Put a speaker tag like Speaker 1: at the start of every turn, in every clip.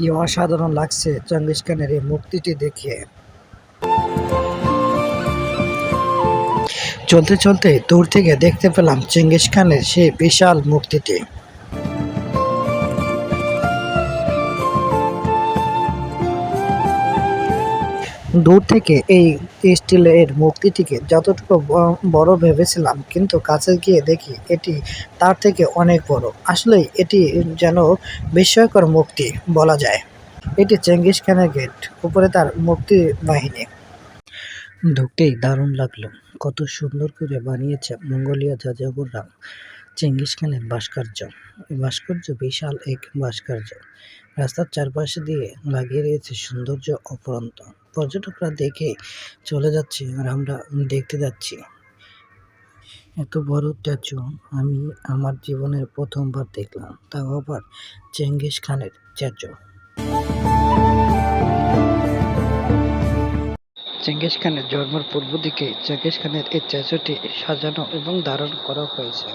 Speaker 1: কি অসাধারণ লাগছে চঙ্গিস খানের এই মূর্তিটি দেখে? চলতে চলতে দূর থেকে দেখতে পেলাম চেঙ্গিস খানের সেই বিশাল মূর্তিটি দূর থেকে এই স্টিলের মূর্তিটিকে যতটুকু বড় ভেবেছিলাম, কিন্তু কাছে গিয়ে দেখি এটি তার থেকে অনেক বড়। আসলে এটি যেন বিস্ময়কর মুক্তি বলা যায়। এটি চেঙ্গিস খানের গেট, উপরে তার মূর্তি বাহিনী। ঢুকতেই দারুণ লাগল। কত সুন্দর করে বানিয়েছে মঙ্গোলিয়া যাযাবররা চেঙ্গিস খানের ভাস্কর্য। ভাস্কর্য বিশাল এক ভাস্কর্য। রাস্তার চারপাশে দিয়ে লাগিয়ে রয়েছে সৌন্দর্য অপরন্ত। পর্যটকরা দেখে চলে যাচ্ছে আর আমরা দেখতে যাচ্ছি। এত বড় স্ট্যাচু আমি আমার জীবনের প্রথমবার দেখলাম, তাও আবার চেঙ্গিস খানের স্ট্যাচু। চেঙ্গিস খানের জন্মের পূর্ব দিকে চেঙ্গিস খানের এই স্ট্যাচুটি সাজানো এবং ধারণ করা হয়েছে।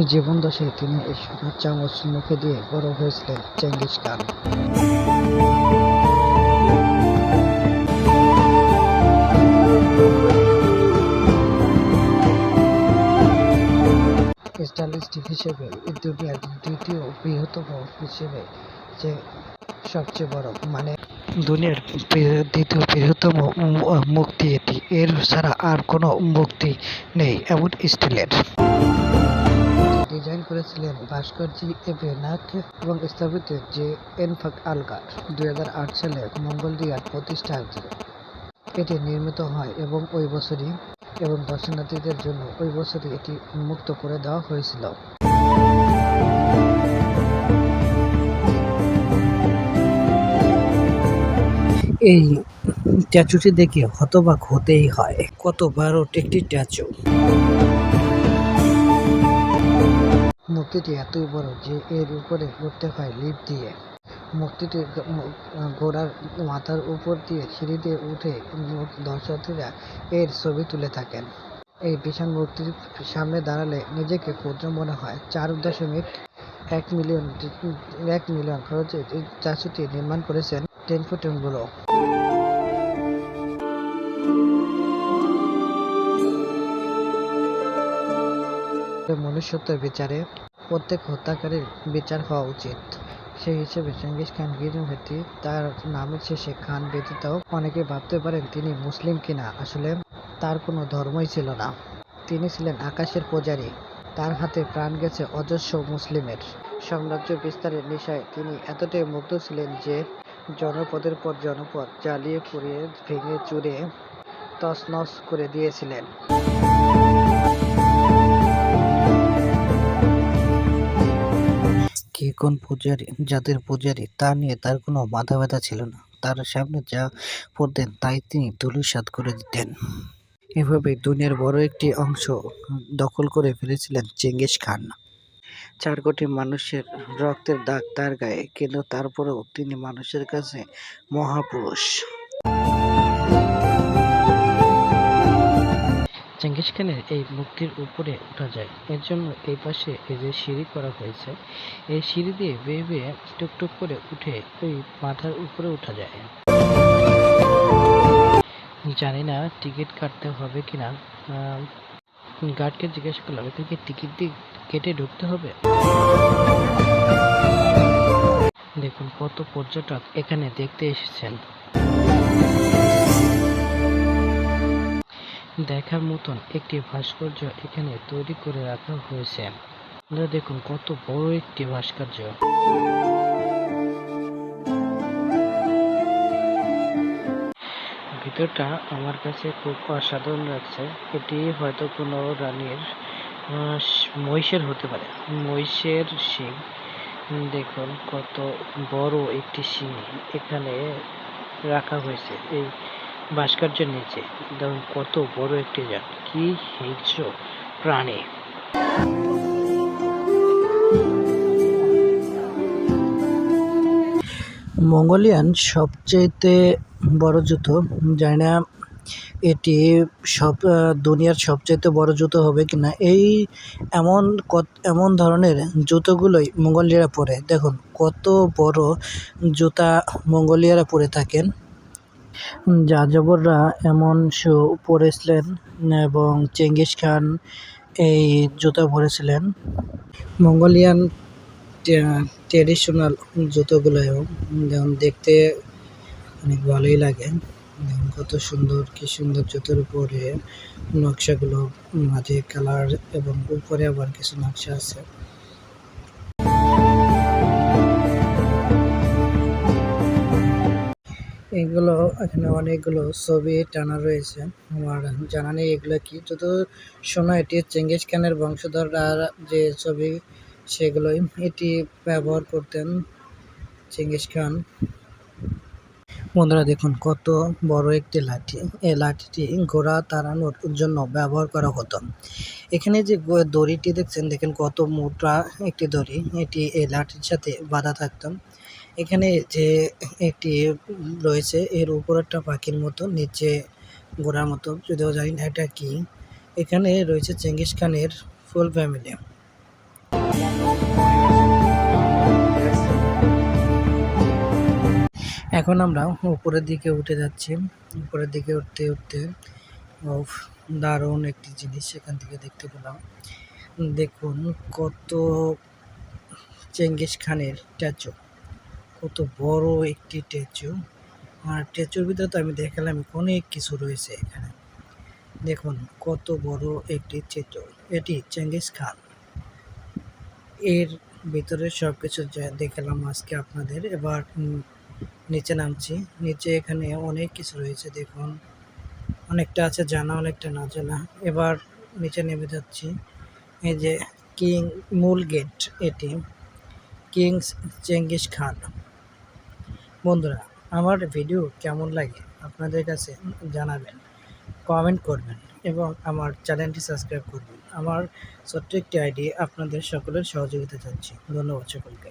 Speaker 1: জীবন দশায় তিনি এই সোনার চামচ মুখে দিয়ে বড় হয়েছিলেন চেঙ্গিস খান। স্টাইলিস্টিক হিসেবে দুনিয়ার দ্বিতীয় বৃহত্তম হিসেবে যে সবচেয়ে বড় মানে দুনিয়ার দ্বিতীয় বৃহত্তম মু- মূর্তি এটি। এর ছাড়া আর কোনো মুক্তি নেই, এমন স্টিলের। ডিজাইন করেছিলেন ভাস্করজি এবেনাক এবং স্থাপিত যে এনফাক আলগার দুই হাজার আট সালে মঙ্গলদিয়ার প্রতিষ্ঠা এটি নির্মিত হয় এবং ওই বছরই এবং দর্শনার্থীদের জন্য ওই বছরই এটি উন্মুক্ত করে দেওয়া হয়েছিল। এই স্ট্যাচুটি দেখে হতবাক হতেই হয়। কত বড় একটি স্ট্যাচু মূর্তিটি এতই বড় যে এর উপরে উঠতে হয় লিফট দিয়ে। মূর্তিটির গ- ম- গোড়ার মাথার উপর দিয়ে সিঁড়ি দিয়ে উঠে দর্শনার্থীরা এর ছবি তুলে থাকেন। এই বিশাল মূর্তির সামনে দাঁড়ালে নিজেকে ক্ষুদ্র মনে হয়। চার দশমিক এক মিলিয়ন এক মিলিয়ন খরচে এই নির্মাণ করেছেন টেন ফুটেনগুলো মনুষ্যত্বের বিচারে প্রত্যেক হত্যাকারীর বিচার হওয়া উচিত। সেই হিসেবে চেঙ্গিস খান গিরিভেটি তার নামের শেষে খান ব্যতীত অনেকে ভাবতে পারেন তিনি মুসলিম কিনা। আসলে তার কোনো ধর্মই ছিল না। তিনি ছিলেন আকাশের পূজারী। তার হাতে প্রাণ গেছে অজস্র মুসলিমের। সাম্রাজ্য বিস্তারের নেশায় তিনি এতটাই মুগ্ধ ছিলেন যে জনপদের পর জনপদ জ্বালিয়ে পুড়িয়ে ভেঙে চুরে তছনছ করে দিয়েছিলেন। কোন পূজারী যাদের পূজারী, তা নিয়ে তার কোনো মাথা ব্যথা ছিল না। তার সামনে যা পড়তেন, তাই তিনি ধূলিসাৎ করে দিতেন। এভাবে দুনিয়ার বড় একটি অংশ দখল করে ফেলেছিলেন চেঙ্গিস খান। চার কোটি মানুষের রক্তের দাগ তার গায়ে, কিন্তু তারপরেও তিনি মানুষের কাছে মহাপুরুষ। চেঙ্গিস খানের এই মূর্তির উপরে ওঠা যায়। এর জন্য এই পাশে এই যে সিঁড়ি করা হয়েছে, এই সিঁড়ি দিয়ে বেয়ে বেয়ে টুকটুক করে উঠে ওই মাথার উপরে ওঠা যায়। জানি না টিকিট কাটতে হবে কিনা। গার্ডকে জিজ্ঞেস করলাম এখানে কি টিকিট দিয়ে কেটে ঢুকতে হবে? দেখুন, কত পর্যটক এখানে দেখতে এসেছেন। দেখার মতন একটি ভাস্কর্য এখানে তৈরি করে রাখা হয়েছে। আপনারা দেখুন কত বড় একটি ভাস্কর্য। ভিতরটা আমার কাছে খুব অসাধারণ লাগছে। এটি হয়তো কোনো রানীর মহিষের হতে পারে। মহিষের শিং। দেখুন কত বড় একটি শিং এখানে রাখা হয়েছে। এই ভাস্কর্যের নিচে। দেখুন কত বড় একটি জাত। কি হিংস্র প্রাণী। মঙ্গোলিয়ান সবচেয়েতে বড় জুতো, জানি না এটি সব দুনিয়ার সবচাইতে বড় জুতো হবে কিনা। এই এমন কত, এমন ধরনের জুতোগুলোই মঙ্গোলিয়ারা পরে। দেখুন, কত বড় জুতা মঙ্গোলিয়ারা পরে থাকেন। যাযাবররা এমন শু পরেছিলেন এবং চেঙ্গিস খান এই জুতো পরেছিলেন। মঙ্গোলিয়ান ট্রেডিশনাল জুতোগুলো যেমন দেখতে অনেক ভালোই লাগে। কত সুন্দর, কি সুন্দর জুতোর উপরে নকশাগুলো, মাঝে কালার এবং উপরে আবার কিছু নকশা আছে। এগুলো এখানে অনেকগুলো ছবি টানা রয়েছে। আমার জানা নেই এগুলো কি। যত শোনা, এটি চেঙ্গিস খানের বংশধররা যে ছবি সেগুলোই এটি ব্যবহার করতেন চেঙ্গিস খান। বন্ধুরা, দেখুন, কত বড় একটি লাঠি। এই লাঠিটি ঘোড়া তাড়ানোর জন্য ব্যবহার করা হতো। এখানে যে দড়িটি দেখছেন, দেখেন কত মোটা একটি দড়ি। এটি এই লাঠির সাথে বাঁধা থাকতো। এখানে যে একটি রয়েছে, এর উপর একটা পাখির মতো, নিচে ঘোড়ার মতো, যদিও জানি না এটা কি। এখানে রয়েছে চেঙ্গিস খানের ফুল ফ্যামিলি। এখন আমরা উপরের দিকে উঠে যাচ্ছি। উপরের দিকে উঠতে উঠতে দারুণ একটি জিনিস সেখান থেকে দেখতে পেলাম। দেখুন কত চেঙ্গিস খানের স্ট্যাচু। কত বড় একটি স্ট্যাচু আর স্ট্যাচুর ভিতরে তো আমি দেখালাম অনেক কিছু রয়েছে এখানে। দেখুন, কত বড় একটি চিত্র এটি চেঙ্গিস খান। এর ভিতরে সব কিছু দেখালাম আজকে আপনাদের। এবার নিচে নামছি। নিচে এখানে অনেক কিছু রয়েছে, দেখুন। অনেকটা আছে জানা, অনেকটা না জানা। এবার নিচে নেমে যাচ্ছি। এই যে কিং, মূল গেট এটি। Kings Genghis Khan. বন্ধুরা, আমার ভিডিও কেমন লাগে আপনাদের কাছে জানাবেন কমেন্ট করবেন এবং আমার চ্যানেলটি সাবস্ক্রাইব করবেন। আমার সত্যি একটি আইডি আপনাদের সকলের সহযোগিতা চাচ্ছি। ধন্যবাদ সকলকে।